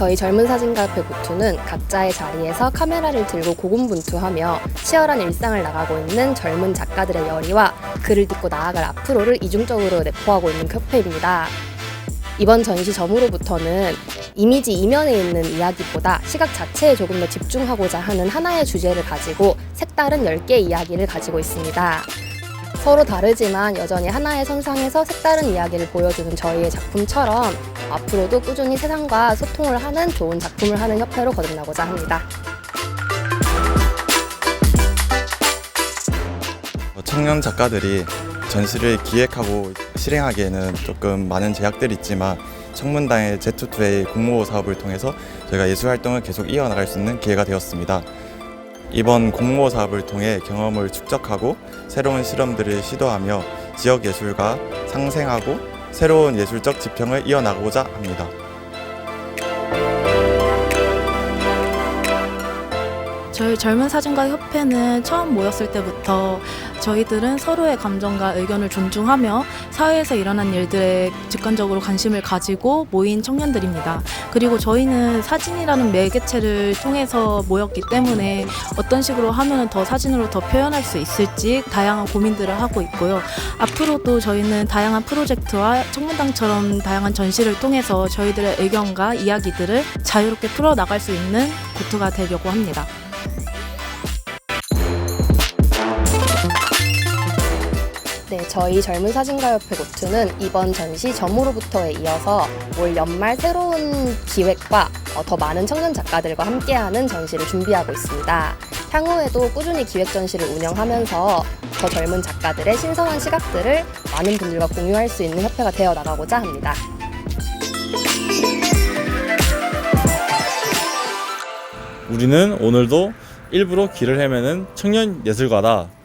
저희 젊은 사진가 협회 고투는 각자의 자리에서 카메라를 들고 고군분투하며 치열한 일상을 나가고 있는 젊은 작가들의 열의와 그를 딛고 나아갈 앞으로를 이중적으로 내포하고 있는 협회입니다. 이번 전시 점으로부터는 이미지 이면에 있는 이야기보다 시각 자체에 조금 더 집중하고자 하는 하나의 주제를 가지고 색다른 10개의 이야기를 가지고 있습니다. 서로 다르지만 여전히 하나의 선상에서 색다른 이야기를 보여주는 저희의 작품처럼 앞으로도 꾸준히 세상과 소통을 하는 좋은 작품을 하는 협회로 거듭나고자 합니다. 어, 청년 작가들이 전시를 기획하고 실행하기에는 조금 많은 제약들이 있지만 청문당의 Z2A 공모호 사업을 통해서 저희가 예술 활동을 계속 이어나갈 수 있는 기회가 되었습니다. 이번 공모호 사업을 통해 경험을 축적하고 새로운 실험들을 시도하며 지역 예술가 상생하고 새로운 예술적 지평을 이어나가고자 합니다. 저희 젊은 사진가 협회는 처음 모였을 때부터 저희들은 서로의 감정과 의견을 존중하며 사회에서 일어난 일들에 직관적으로 관심을 가지고 모인 청년들입니다. 그리고 저희는 사진이라는 매개체를 통해서 모였기 때문에 어떤 식으로 하면 더 사진으로 더 표현할 수 있을지 다양한 고민들을 하고 있고요. 앞으로도 저희는 다양한 프로젝트와 청문당처럼 다양한 전시를 통해서 저희들의 의견과 이야기들을 자유롭게 풀어나갈 수 있는 고투가 되려고 합니다. 저희 젊은 사진가 협회 고투는 이번 전시 점으로부터에 이어서 올 연말 새로운 기획과 어, 더 많은 청년 작가들과 함께하는 전시를 준비하고 있습니다. 향후에도 꾸준히 기획 전시를 운영하면서 더 젊은 작가들의 신선한 시각들을 많은 분들과 공유할 수 있는 협회가 되어 나가고자 합니다. 우리는 오늘도 일부러 길을 헤매는 청년 예술가다.